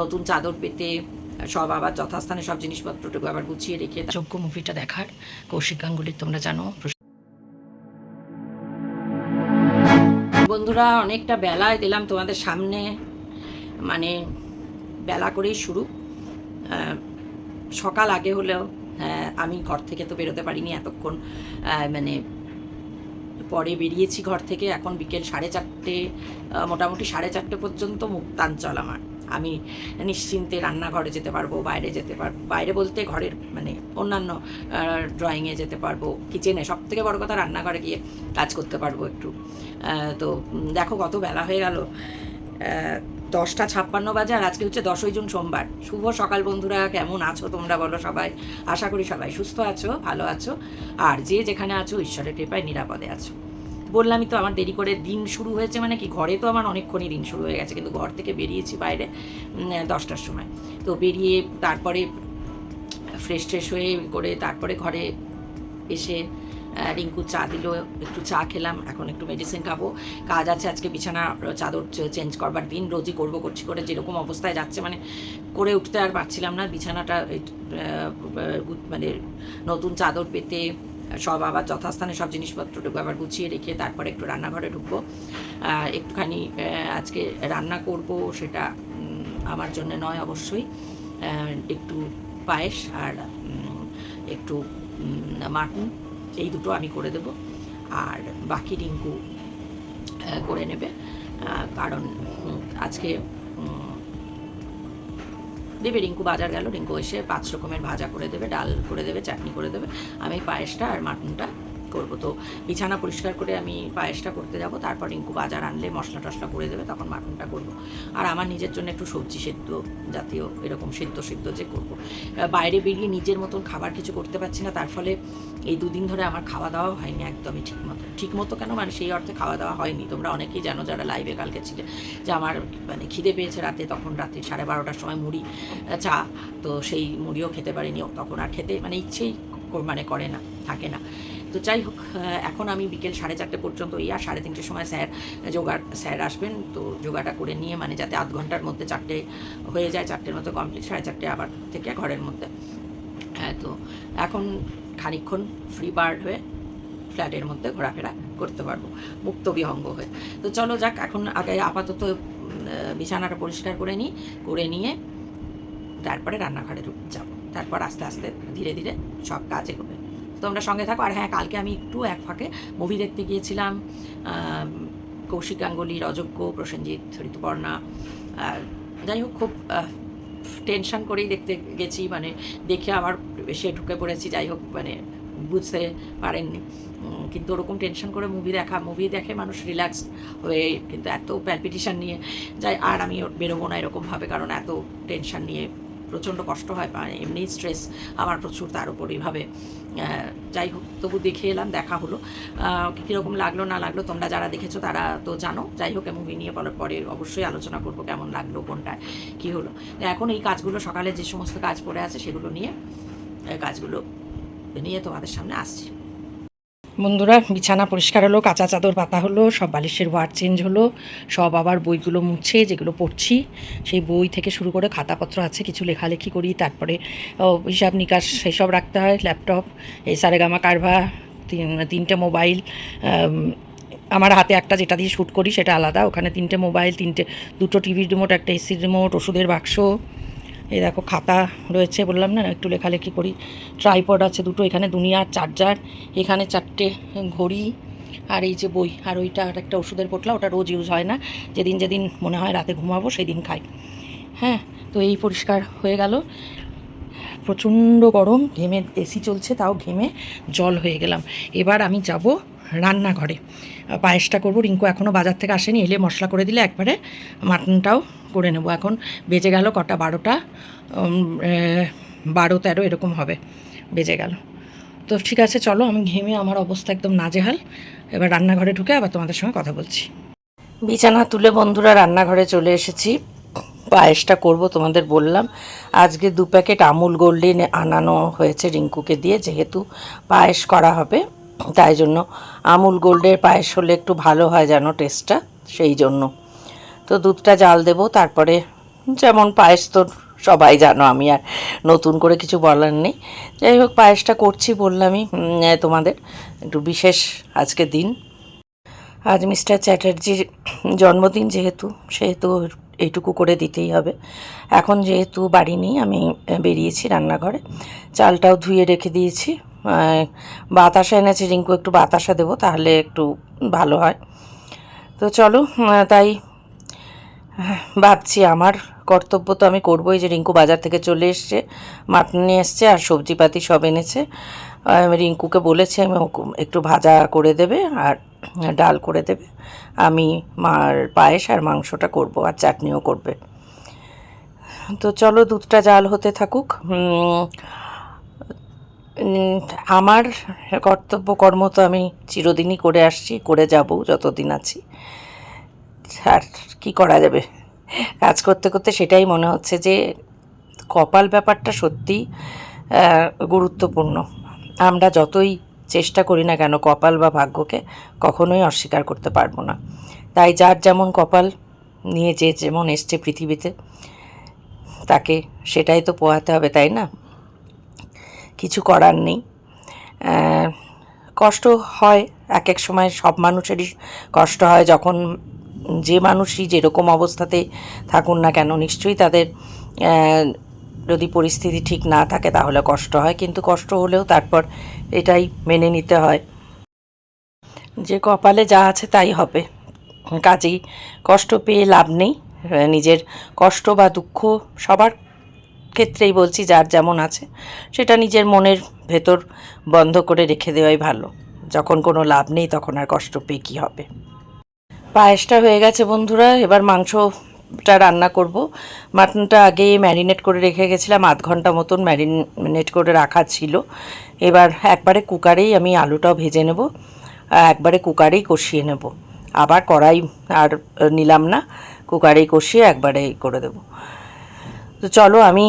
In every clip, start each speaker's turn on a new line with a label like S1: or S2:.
S1: নতুন চাদর পেতে সব আবার যথাস্থানে সব জিনিসপত্রটুকু আবার গুছিয়ে রেখে যোগ্য মুভিটা দেখার কৌশিক গাঙ্গুলির তোমরা জানো। বন্ধুরা অনেকটা বেলায় দিলাম তোমাদের সামনে। মানে বেলা করেই শুরু। সকাল আগে হলেও হ্যাঁ, আমি ঘর থেকে তো বেরোতে পারিনি এতক্ষণ। মানে পরে বেরিয়েছি ঘর থেকে। এখন বিকেল সাড়ে চারটে মোটামুটি সাড়ে চারটে পর্যন্ত মুক্তাঞ্চল আমার। আমি নিশ্চিন্তে রান্নাঘরে যেতে পারব, বাইরে যেতে পারব বাইরে বলতে ঘরের মানে অন্যান্য ড্রয়িংয়ে যেতে পারব কিচেনে সব থেকে বড় কথা রান্নাঘরে গিয়ে কাজ করতে পারব একটু। তো দেখো কত বেলা হয়ে গেল। দশটা ছাপ্পান্ন বাজে আর আজকে হচ্ছে দশই জুন সোমবার। শুভ সকাল বন্ধুরা, কেমন আছো তোমরা বলো সবাই? আশা করি সবাই সুস্থ আছো, ভালো আছো। আর যে যেখানে আছো, ঈশ্বরের কৃপায় নিরাপদে আছো। বললামই তো আমার দেরি করে দিন শুরু হয়েছে মানে কি ঘরে তো আমার অনেকক্ষণই দিন শুরু হয়ে গেছে, কিন্তু ঘর থেকে বেরিয়েছি বাইরে দশটার সময়। তো বেরিয়ে তারপরে ফ্রেশ ট্রেশ হয়ে করে তারপরে ঘরে এসে রিঙ্কু চা দিল, একটু চা খেলাম, এখন একটু মেডিসিন খাব। কাজ আছে আজকে বিছানা, চাদর চেঞ্জ করবার দিন, রোজই করব করছি করে, যেরকম অবস্থায় যাচ্ছে মানে করে উঠতে আর পারছিলাম না, বিছানাটা মানে নতুন চাদর পেতে সব আবার যথাস্থানে সব জিনিসপত্রটুকু আবার গুছিয়ে রেখে তারপরে একটু রান্নাঘরে ঢুকবো। একটুখানি আজকে রান্না করব সেটা আমার জন্য নয় অবশ্যই। একটু পায়েস আর একটু মাটন, এই দুটো আমি করে দেব। আর বাকি রিঙ্কু করে নেবে। কারণ আজকে দেবে, রিঙ্কু বাজার গেল, রিঙ্কু এসে পাঁচ রকমের ভাজা করে দেবে, ডাল করে দেবে, চাটনি করে দেবে, আমি পায়েসটা আর মাটনটা করব। তো বিছানা পরিষ্কার করে আমি পায়েসটা করতে যাব, তারপর রিঙ্কু বাজার আনলে মশলা টশলা করে দেবে, তখন মাটনটা করব। আর আমার নিজের জন্য একটু সবজি সেদ্ধ জাতীয় এরকম সেদ্ধ সেদ্ধ যে করব। বাইরে বেরিয়ে নিজের মতন খাবার কিছু করতে পারছি না, তার ফলে এই দুদিন ধরে আমার খাওয়া দাওয়া হয়নি একদমই ঠিক মতো। ঠিক মতো কেন? মানে সেই অর্থে খাওয়া দাওয়া হয়নি। তোমরা অনেকেই জানো যারা লাইভে কালকে ছিলে, যে আমার মানে খিদে পেয়েছে রাতে, তখন রাতে সাড়ে বারোটার সময় মুড়ি চা, তো সেই মুড়িও খেতে পারিনি। তখন আর খেতে মানে ইচ্ছেই মানে করে না, থাকে না। তো যাই হোক এখন আমি বিকেল সাড়ে চারটে পর্যন্ত এই আর সাড়ে তিনটের সময় স্যার যোগার স্যার আসবেন। তো যোগাটা করে নিয়ে মানে যাতে আধ ঘণ্টার মধ্যে চারটে হয়ে যায়, চারটের মতো কমপ্লিট সাড়ে চারটে আবার থেকে ঘরের মধ্যে। হ্যাঁ তো এখন খানিকক্ষণ ফ্রি বার্ড হয়ে ফ্ল্যাটের মধ্যে ঘোরাফেরা করতে পারব, মুক্ত বিহঙ্গ হয়ে। তো চলো যাক, এখন আগে আপাতত বিছানাটা পরিষ্কার করে নিই, করে নিয়ে তারপরে রান্নাঘরে যাব। তারপর আস্তে আস্তে ধীরে ধীরে সব কাজ এগোবে। তোমরা সঙ্গে থাকো। আর হ্যাঁ কালকে আমি একটু এক ফাঁকে মুভি দেখতে গিয়েছিলাম। কৌশিক গাঙ্গুলি অযোগ্য প্রসেনজিৎ, ঋতুপর্ণা। যাই হোক, খুব টেনশন করেই দেখতে গেছি। মানে দেখে আবার সে ঢুকে পড়েছি। যাই হোক মানে বুঝতে পারেননি। কিন্তু ওরকম টেনশন করে মুভি দেখা মুভি দেখে মানুষ রিল্যাক্স হয়ে কিন্তু এত প্যালপিটিশন নিয়ে যাই, আর আমি বেরোবো না এরকমভাবে। কারণ এত টেনশন নিয়ে প্রচণ্ড কষ্ট হয় মানে এমনি স্ট্রেস আমার প্রচুর তার উপর এইভাবে। যাই হোক, তবু দেখে এলাম, দেখা হলো। কীরকম লাগল, না লাগল, তোমরা যারা দেখেছ তারা তো জানো। যাই হোক মুভি নিয়ে বলার পরে অবশ্যই আলোচনা করব কেমন লাগল কোনটা কী হলো। এখন এই কাজগুলো, সকালে যে সমস্ত কাজ পড়ে আছে সেগুলো নিয়ে কাজগুলো নিয়ে তোমাদের সামনে আসছি। বন্ধুরা, বিছানা পরিষ্কার হলো, কাঁচা চাদর পাতা হলো, সব বালিশের ওয়ার চেঞ্জ হলো, সব আবার বইগুলো মুছে, যেগুলো পড়ছি, সেই বই থেকে শুরু করে খাতাপত্র আছে, কিছু লেখালেখি করি, তারপরে হিসাব নিকাশ, সেসব রাখতে হয়, ল্যাপটপ, এই সারেগামা কারভা, তিন, তিনটে মোবাইল আমার হাতে একটা যেটা দিয়ে শ্যুট করি, সেটা আলাদা, ওখানে তিনটে মোবাইল, তিনটে, দুটো টিভির রিমোট, একটা এসির রিমোট, ওষুধের বাক্স এই দেখো খাতা রয়েছে, বললাম না, একটু লেখালেখি করি। ট্রাইপড আছে দুটো, এখানে দুনিয়ার চার্জার এখানে চারটে ঘড়ি আর এই যে বই। আর ওইটা আর একটা ওষুধের পোটলা, ওটা রোজ ইউজ হয় না। যেদিন যেদিন মনে হয় রাতে ঘুমাবো সেই দিন খাই। হ্যাঁ তো এই পরিষ্কার হয়ে গেল। প্রচণ্ড গরম, ঘেমে এসি চলছে, তাও ঘেমে জল হয়ে গেলাম। এবার আমি যাব রান্নাঘরে। পায়েসটা করব। রিঙ্কু এখনও বাজার থেকে আসেনি, এলে মশলা করে দিলে একবারে মাটনটাও করে নেব। এখন বেজে গেল কটা বারোটা বারো তেরো এরকম হবে, বেজে গেল। তো ঠিক আছে, চলো আমি ঘেমে আমার অবস্থা একদম নাজেহাল। এবার রান্নাঘরে ঢুকে আবার তোমাদের সঙ্গে কথা বলছি। বিছানা তুলে বন্ধুরা রান্নাঘরে চলে এসেছি। পায়েসটা করব তোমাদের বললাম। আজকে দু প্যাকেট আমুল গোল্ডেন আনানো হয়েছে রিঙ্কুকে দিয়ে, যেহেতু পায়েস করা হবে, তাই জন্য আমুল গোল্ডের পায়েস হলে একটু ভালো হয় যেন টেস্টটা, সেই জন্য। তো দুধটা জাল দেব, তারপরে যেমন পায়েস তো সবাই জানো আমি আর নতুন করে কিছু বলার নেই। যাই হোক, পায়েসটা করছি বললামই তোমাদের একটু বিশেষ আজকে দিন। আজ মিস্টার চ্যাটার্জির জন্মদিন যেহেতু, সেহেতু এইটুকু করে দিতেই হবে। এখন যেহেতু বাড়ি নেই, আমি বেরিয়েছি রান্নাঘরে। চালটাও ধুয়ে রেখে দিয়েছি। বাতাসা এনেছে, রিঙ্কু একটু বাতাসা দেবো, তাহলে একটু ভালো হয়। তো চলো তাই ভাবছি আমার কর্তব্য তো আমি করবোই যে রিঙ্কু বাজার থেকে চলে এসছে, মাটন নিয়ে এসছে আর সবজিপাতি সব এনেছে। আমি রিঙ্কুকে বলেছি আমি একটু ভাজা করে দেবে আর ডাল করে দেবে। আমি মার পায়েস আর মাংসটা করব আর চাটনিও করবে। তো চলো দুধটা জাল হতে থাকুক। আমার কর্তব্য কর্ম তো আমি চিরদিনই করে আসছি, করে যাব যতদিন আছি। আর কি করা যাবে? কাজ করতে করতে সেটাই মনে হচ্ছে যে কপাল ব্যাপারটা সত্যি গুরুত্বপূর্ণ। আমরা যতই চেষ্টা করি না কেন কপাল বা ভাগ্যকে কখনোই অস্বীকার করতে পারব না। তাই যার যেমন কপাল নিয়ে যে যেমন এসছে পৃথিবীতে, তাকে সেটাই তো পোহাতে হবে, তাই না? কিছু করার নেই। কষ্ট হয় এক এক সময়, সব মানুষেরই কষ্ট হয় যখন যে মানুষই যেরকম অবস্থাতে থাকুন না কেন, নিশ্চয়ই তাদের যদি পরিস্থিতি ঠিক না থাকে তাহলে কষ্ট হয়, কিন্তু কষ্ট হলেও তারপর এটাই মেনে নিতে হয়। যে কপালে যা আছে তাই হবে। কাজেই কষ্ট পেয়ে লাভ নেই, নিজের কষ্ট বা দুঃখ সবার ক্ষেত্রেই বলছি, যার যেমন আছে, সেটা নিজের মনের ভেতর বন্ধ করে রেখে দেওয়াই ভালো। যখন কোনো লাভ নেই তখন আর কষ্ট পেয়ে কী হবে? পায়েসটা হয়ে গেছে বন্ধুরা, এবার মাংসটা রান্না করব। মাটনটা আগে ম্যারিনেট করে রেখে গেছিলাম, আধ ঘণ্টা মতন ম্যারিনেট করে রাখা ছিল। এবার একবারে কুকারেই আমি আলুটাও ভেজে নেব, একবারে কুকারেই কষিয়ে নেব। আবার কড়াই আর নিলাম না, কুকারেই কষিয়ে একবারেই করে দেবো। তো চলো আমি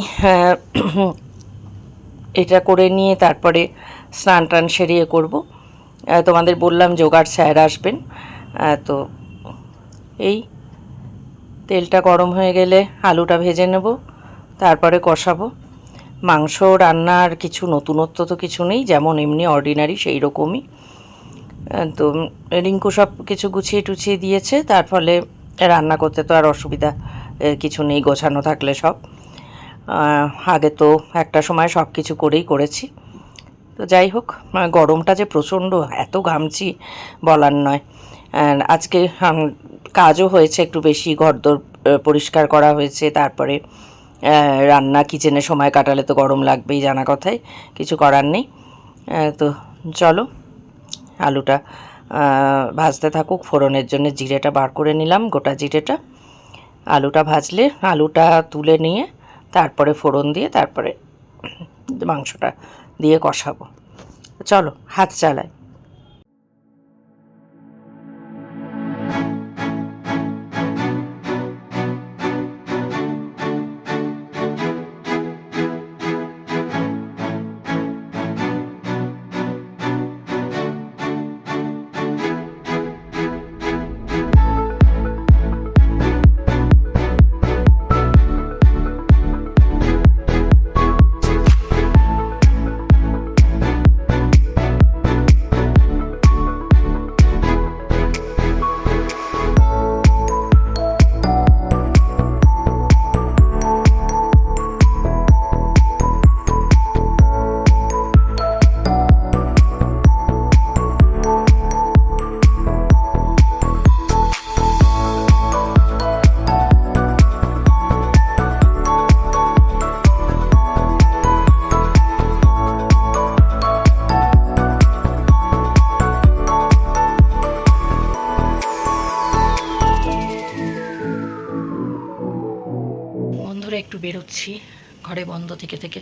S1: এটা করে নিয়ে তারপরে স্নান টান সেরিয়ে করব তোমাদের বললাম, জোগাড় স্যার আসবেন। তো এই, তেলটা গরম হয়ে গেলে আলুটা ভেজে নেব, তারপরে কষাবো। মাংস রান্নার কিছু নতুনত্ব তো কিছু নেই, যেমন এমনি অর্ডিনারি সেই রকমই। তো রিঙ্কু সব কিছু গুছিয়ে টুছিয়ে দিয়েছে, তার ফলে রান্না করতে তো আর অসুবিধা কিছু নেই, গোছানো থাকলে সব। আগে তো একটা সময় সব কিছু করেই করেছি। তো যাই হোক গরমটা যে প্রচণ্ড, এত ঘামছি বলার নয়। আজকে কাজও হয়েছে, একটু বেশি ঘরদোর পরিষ্কার করা হয়েছে, তারপরে রান্না কিচেনে সময় কাটালে তো গরম লাগবেই জানা কথাই, কিছু করার নেই। তো চলো, আলুটা ভাজতে থাকুক, ফোড়নের জন্য জিরেটা বার করে নিলাম, গোটা জিরেটা। আলুটা ভাজলে, আলুটা তুলে নিয়ে, তারপরে ফোড়ন দিয়ে, তারপরে মাংসটা দিয়ে কষাবো। চলো, হাত চালাই। বেরোচ্ছি ঘরে বন্ধ থেকে থেকে।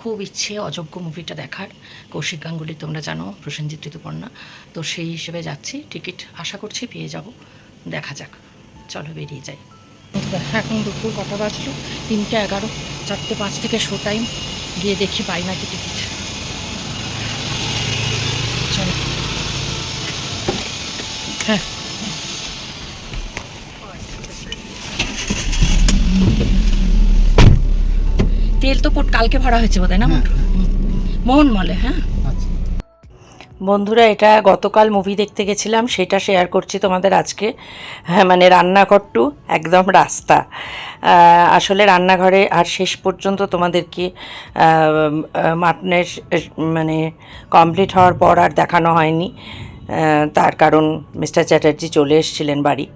S1: খুব ইচ্ছে, অযোগ্য মুভিটা দেখার। কৌশিক গাঙ্গুলি, তোমরা জানো, প্রসেনজিৎ ঋতুপর্ণা। তো সেই হিসেবে যাচ্ছি, টিকিট আশা করছি পেয়ে যাব। দেখা যাক। চলো বেরিয়ে যাই। এখন দুপুর কটা বাজলো? তিনটে এগারো। চারটে পাঁচ থেকে শো টাইম গিয়ে দেখি পাই নাকি টিকিট। চলো। হ্যাঁ তেল তো পোট কালকে ভরা হয়েছে বোধ না
S2: হ্যাঁ।
S1: মোহন মলে হ্যাঁ।
S2: আচ্ছা।
S1: বন্ধুরা এটা গতকাল মুভি দেখতে গেছিলাম সেটা শেয়ার করছি তোমাদের আজকে। হ্যাঁ মানে রান্নাঘর টু একদম রাস্তা। আসলে রান্নাঘরে আর শেষ পর্যন্ত তোমাদেরকে মাটনের মানে কমপ্লিট হওয়ার পর আর দেখানো হয়নি। তার কারণ মিস্টার চ্যাটার্জি চলে এসেছিলেন বাড়ি।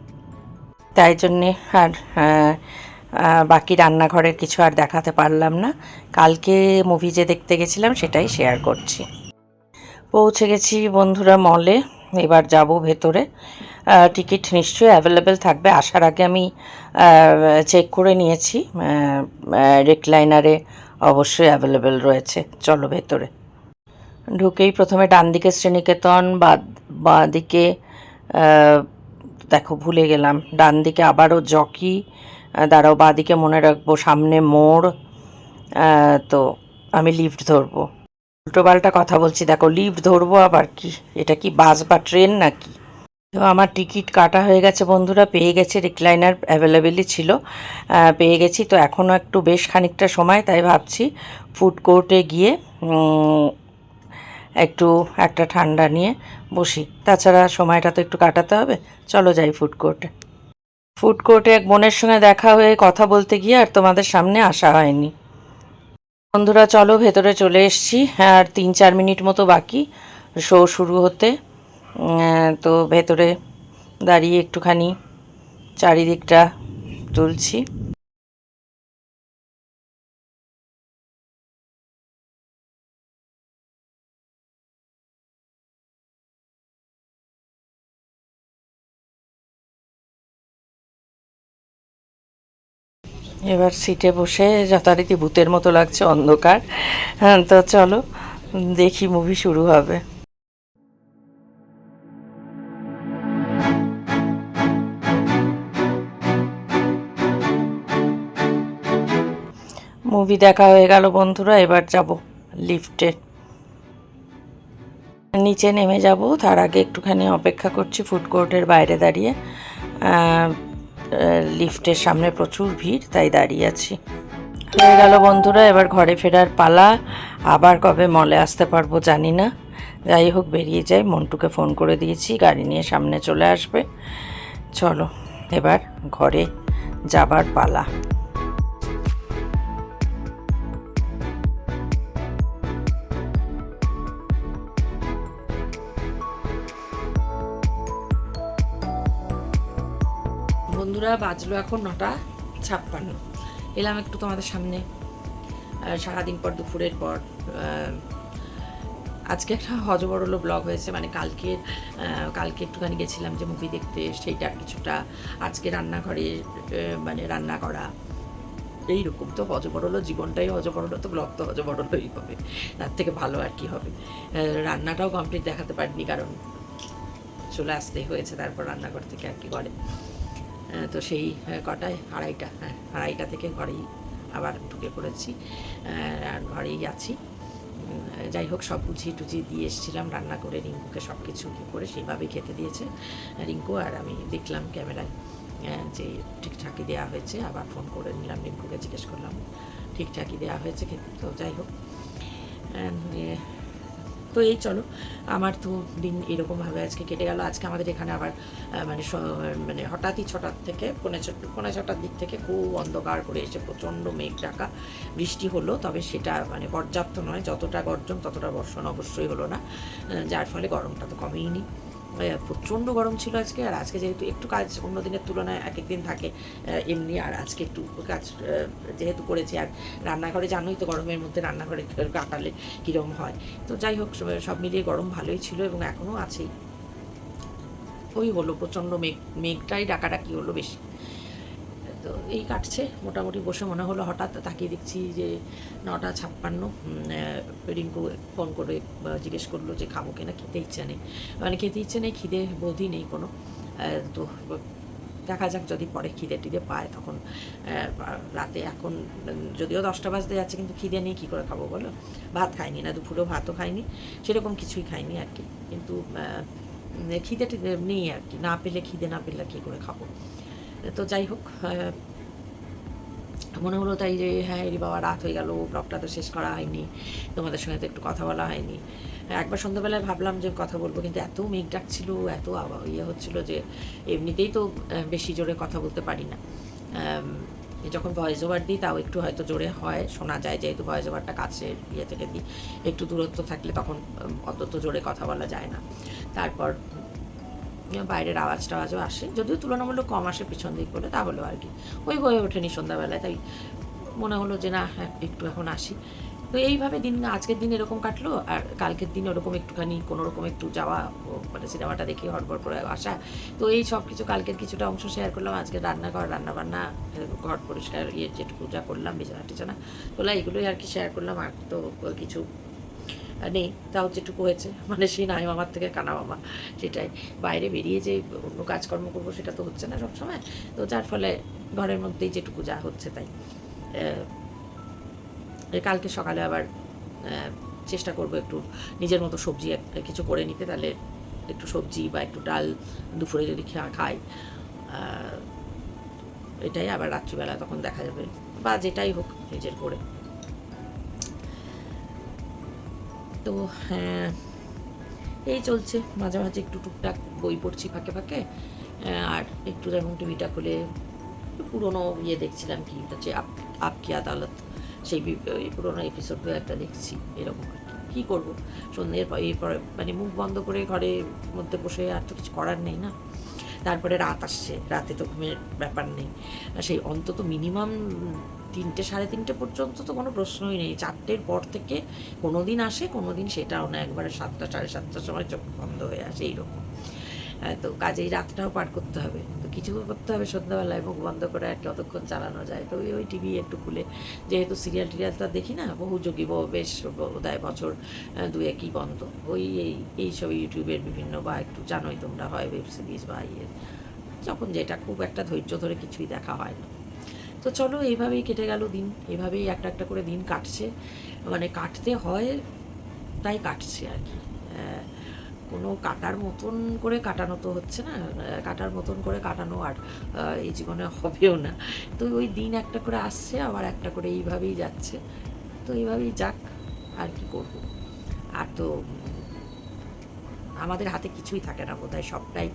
S1: তাই জন্যে আর বাকি রান্নাঘরের কিছু আর দেখাতে পারলাম না। কালকে মুভি যে দেখতে গেছিলাম, সেটাই শেয়ার করছি। পৌঁছে গেছি বন্ধুরা মলে এবার যাব ভেতরে। টিকিট নিশ্চয়ই অ্যাভেলেবেল থাকবে। আসার আগে আমি চেক করে নিয়েছি। রেকলাইনারে অবশ্যই অ্যাভেলেবেল রয়েছে। চলো ভেতরে। ঢুকেই প্রথমে ডান দিকে শ্রেণীকেতন বা বাঁ দিকে দেখো, ভুলে গেলাম। ডান দিকে আবারও জকি দাঁড়াও বাঁ দিকে মনে রাখব, সামনে মোড় তো আমি লিফট ধরবো। উল্টোপাল্টা কথা বলছি, দেখো লিফট ধরবো আবার কি? এটা কি বাস বা ট্রেন নাকি? তো আমার টিকিট কাটা হয়ে গেছে বন্ধুরা, পেয়ে গেছে রিক্লাইনার অ্যাভেলেবেলই ছিল পেয়ে গেছি। তো এখনও একটু বেশ খানিকটা সময়, তাই ভাবছি ফুড কোর্টে গিয়ে একটু একটা ঠান্ডা নিয়ে বসি। তাছাড়া সময়টা তো একটু কাটাতে হবে, চলো যাই ফুড কোর্টে ফুড কোর্টে এক বোনের সঙ্গে দেখা হয়ে কথা বলতে গিয়ে আর তোমাদের সামনে আসা হয়নি। বন্ধুরা, চলো ভেতরে চলে এসছি। হ্যাঁ আর তিন চার মিনিট মতো বাকি। শো শুরু হতে। তো ভেতরে দাঁড়িয়ে একটুখানি চারিদিকটা তুলছি। এবার সিটে বসে যথারীতি ভূতের মতো লাগছে অন্ধকার। হ্যাঁ তো চলো, দেখি মুভি শুরু হবে। মুভি দেখা হয়ে গেল বন্ধুরা, এবার যাব লিফটে নিচে নেমে যাব, তার আগে একটুখানি অপেক্ষা করছি ফুড কোর্টের বাইরে দাঁড়িয়ে। লিফটের সামনে প্রচুর ভিড়, তাই দাঁড়িয়ে আছি। হয়ে গেল বন্ধুরা, এবার ঘরে ফেরার পালা। আবার কবে মলে আসতে পারব জানি না। যাই হোক, বেরিয়ে যাই। মন্টুকে ফোন করে দিয়েছি, গাড়ি নিয়ে সামনে চলে আসবে। চলো, এবার ঘরে যাবার পালা। বাজলো এখন নটা ছাপ্পান্ন। এলাম একটু তোমাদের সামনে সারাদিন পর দুপুরের পর আজকে একটা হজবরলো ব্লগ হয়েছে মানে কালকে কালকে একটুখানি গেছিলাম যে মুভি দেখতে সেইটার কিছুটা। আজকে রান্নাঘরে মানে রান্না করা, এইরকম তো হজবরলো জীবনটাই হজবরলো তো ব্লগ তো হজবরলোই হবে, তার থেকে ভালো আর কি হবে। রান্নাটাও কমপ্লিট দেখাতে পারিনি, কারণ চলে আসতে হয়েছে, তারপর রান্নাঘর থেকে আর কি করে তো সেই কটায়? আড়াইটা হ্যাঁ আড়াইটা থেকে ঘরেই আবার ঢুকে পড়েছি আর ঘরেই আছি। যাই হোক, সব বুঝিয়ে টুচিয়ে দিয়ে এসেছিলাম, রান্না করে রিঙ্কুকে সব কিছু করে সেইভাবেই খেতে দিয়েছে, রিঙ্কু, আর আমি দেখলাম ক্যামেরায় যে ঠিকঠাকই দেওয়া হয়েছে, আবার ফোন করে নিলাম রিঙ্কুকে, জিজ্ঞেস করলাম, ঠিকঠাকই দেওয়া হয়েছে খেতে, তো যাই হোক। তো এই চলো। আমার তো দিন এরকমভাবে আজকে কেটে গেল। আজকে আমাদের এখানে আবার মানে মানে হঠাৎই ছটার থেকে, পৌনে ছ, পৌনে ছটার দিক থেকে খুব অন্ধকার করে এসে প্রচণ্ড মেঘ ডাকা। বৃষ্টি হলো, তবে সেটা মানে পর্যাপ্ত নয়। যতটা গর্জন, ততটা বর্ষণ অবশ্যই হলো না। যার ফলে গরমটা তো কমেইনি। প্রচণ্ড গরম ছিল আজকে, আর আজকে যেহেতু একটু কাজ অন্য দিনের তুলনায় এক একদিন থাকে এমনি, আর আজকে একটু কাজ যেহেতু করেছি, আর রান্নাঘরে জানোই তো গরমের মধ্যে রান্নাঘরে কাটালে কীরকম হয়। তো যাই হোক, সব- মিলিয়ে গরম ভালোই ছিল এবং এখনও আছেই। ওই হলো প্রচণ্ড মেঘ, মেঘটাই ডাকাডাকি হলো বেশি। তো এই কাটছে। মোটামুটি বসে মনে হলো হঠাৎ তাকিয়ে দেখছি যে নটা ছাপ্পান্ন। রিঙ্কু ফোন করে জিজ্ঞেস করল যে খাব কিনা, খেতে ইচ্ছে নেই। মানে খেতে ইচ্ছে নেই, খিদে বোধই নেই কোনো। তো দেখা যাক যদি পরে খিদে টিদে পায় তখন রাতে এখন, যদিও দশটা বাজতে যাচ্ছে কিন্তু খিদে নেই, কী করে খাব বলো? ভাত খাইনি না, দুপুরেও ভাতও খাইনি, সেরকম কিছুই খাইনি আর কি। কিন্তু খিদে টিদে নেই আর কি। না পেলে, খিদে না পেলে কী করে খাব? তো যাই হোক মনে হলো তাই যে হ্যাঁ এরি বাবা, রাত হয়ে গেল ব্লগটা তো শেষ করা হয়নি, তোমাদের সঙ্গে তো একটু কথা বলা হয়নি। একবার সন্ধ্যাবেলায় ভাবলাম যে কথা বলব, কিন্তু এত মেঘ ডাকছিল, এত ইয়ে হচ্ছিল যে, এমনিতেই তো বেশি জোরে কথা বলতে পারি না। যখন ভয়েস ওভার দিই, তাও একটু হয়তো জোরে হয়, শোনা যায়, যেহেতু ভয়েস ওভারটা কাছের ইয়ে থেকে দিই, একটু দূরত্ব থাকলে তখন অত জোরে কথা বলা যায় না। তারপর বাইরের আওয়াজ টাওয়াজও আসে। যদিও তুলনামূলক কম আসে পিছন দিক বলে তাহলেও আর কি। ওই হয়ে ওঠেনি সন্ধ্যাবেলায়, তাই মনে হলো যে না হ্যাঁ একটু এখন আসি। তো এইভাবে দিন, আজকের দিন এরকম কাটলো, আর কালকের দিন ওরকম একটুখানি, কোনো রকম একটু যাওয়া মানে সিনেমাটা দেখে হড়বড় করে আসা। তো এই সব কিছু কালকের কিছুটা অংশ শেয়ার করলাম, আজকে রান্নাঘর, রান্নাবান্না ঘর পরিষ্কার ইয়ে যেটুকু যা করলাম বিছানা টিছানা তোলা এগুলোই আর কি শেয়ার করলাম। আর তো কিছু নেই। তাও যেটুকু হয়েছে। মানে সেই নাই মামার থেকে কানা মামা সেটাই বাইরে বেরিয়ে যে অন্য কাজকর্ম করব সেটা তো হচ্ছে না সবসময়। তো যার ফলে ঘরের মধ্যেই যেটুকু যা হচ্ছে তাই। কালকে সকালে আবার চেষ্টা করব একটু নিজের মতো সবজি কিছু করে নিতে। তাহলে একটু সবজি বা একটু ডাল দুপুরে যদি খাই। এটাই আবার রাত্রিবেলা তখন দেখা যাবে। বা যেটাই হোক, নিজের করে। তো হ্যাঁ এই চলছে। মাঝে মাঝে একটু টুকটাক বই পড়ছি ফাঁকে ফাঁকে আর একটু যেমন টিভিটা খুলে পুরোনো ইয়ে দেখছিলাম কি হচ্ছে আপ আপ কি আদালত, সেই পুরোনো এপিসোড একটা দেখছি, এরকম কি। করব? সন্ধ্যের পর এরপরে মানে মুখ বন্ধ করে ঘরের মধ্যে বসে আর তো কিছু করার নেই না। তারপরে রাত আসছে, রাতে তো ঘুমের ব্যাপার নেই। সেই অন্তত মিনিমাম তিনটে, সাড়ে তিনটে পর্যন্ত তো কোনো প্রশ্নই নেই। চারটের পর থেকে কোনো দিন আসে কোনো দিন সেটাও না, একবারে সাতটা, সাড়ে সাতটার সময় চোখ বন্ধ হয়ে আসে, এইরকম। তো কাজেই রাতটাও পার করতে হবে। তো কিছু করতে হবে সন্ধ্যাবেলায় মুখ বন্ধ করে আর কতক্ষণ চালানো যায়। তো ওই ওই টিভি একটু খুলে। যেহেতু সিরিয়াল টিরিয়াল তো দেখি না, বহু যোগী বেশ বোধহয় বছর দু একই বন্ধ। ওই, এই এইসব ইউটিউবের বিভিন্ন বা একটু জানোই তোমরা, হয় ওয়েব সিরিজ বা ইয়ে। যখন যেটা, খুব একটা ধৈর্য ধরে কিছুই দেখা হয় না। তো চলো, এইভাবেই কেটে গেল দিন। এভাবেই একটা একটা করে দিন কাটছে। মানে কাটতে হয়, তাই কাটছে আর কি। কোনো কাটার মতন করে কাটানো তো হচ্ছে না। কাটার মতন করে কাটানো আর এই জীবনে হবেও না। তো ওই দিন একটা করে আসছে, আবার একটা করে এইভাবেই যাচ্ছে। তো এইভাবেই যাক, আর কি করব। আর তো, আমাদের হাতে কিছুই থাকে না বোধহয় সবটাই।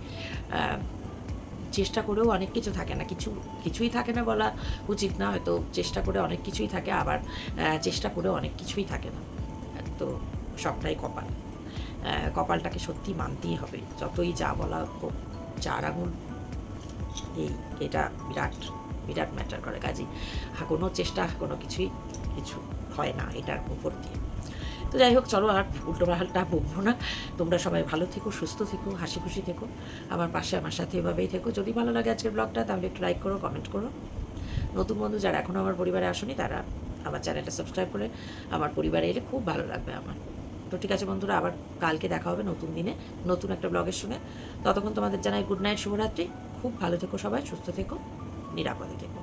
S1: চেষ্টা করেও অনেক কিছু থাকে না। কিছু, কিছুই থাকে না বলা উচিত না, হয়তো চেষ্টা করে অনেক কিছুই থাকে, আবার চেষ্টা করে অনেক কিছুই থাকে না। তো সবটাই কপাল। কপালটাকে সত্যি মানতেই হবে। যতই যা বলা হোক চার আঙুল, এই, এটা বিরাট বিরাট ম্যাটার করে। কাজী কোনো চেষ্টা, কোনো কিছুই কিছু হয় না, এটার উপর দিয়ে। তো যাই হোক, চলো আর উল্টো পাল্টা বকবো না। তোমরা সবাই ভালো থেকো, সুস্থ থেকো হাসি খুশি থেকো। আমার পাশে, আমার সাথে এভাবেই থেকো। যদি ভালো লাগে আজকের ব্লগটা তাহলে একটু লাইক করো কমেন্ট করো। নতুন বন্ধু যারা এখনও আমার পরিবারে আসনি, তারা আমার চ্যানেলটা সাবস্ক্রাইব করে আমার পরিবারে এলে খুব ভালো লাগবে আমার। তো ঠিক আছে বন্ধুরা, আবার কালকে দেখা হবে নতুন দিনে, নতুন একটা ব্লগের সঙ্গে। ততক্ষণ তোমাদের জানাই গুড নাইট শুভরাত্রি। খুব ভালো থেকো সবাই, সুস্থ থেকো, নিরাপদে থেকো।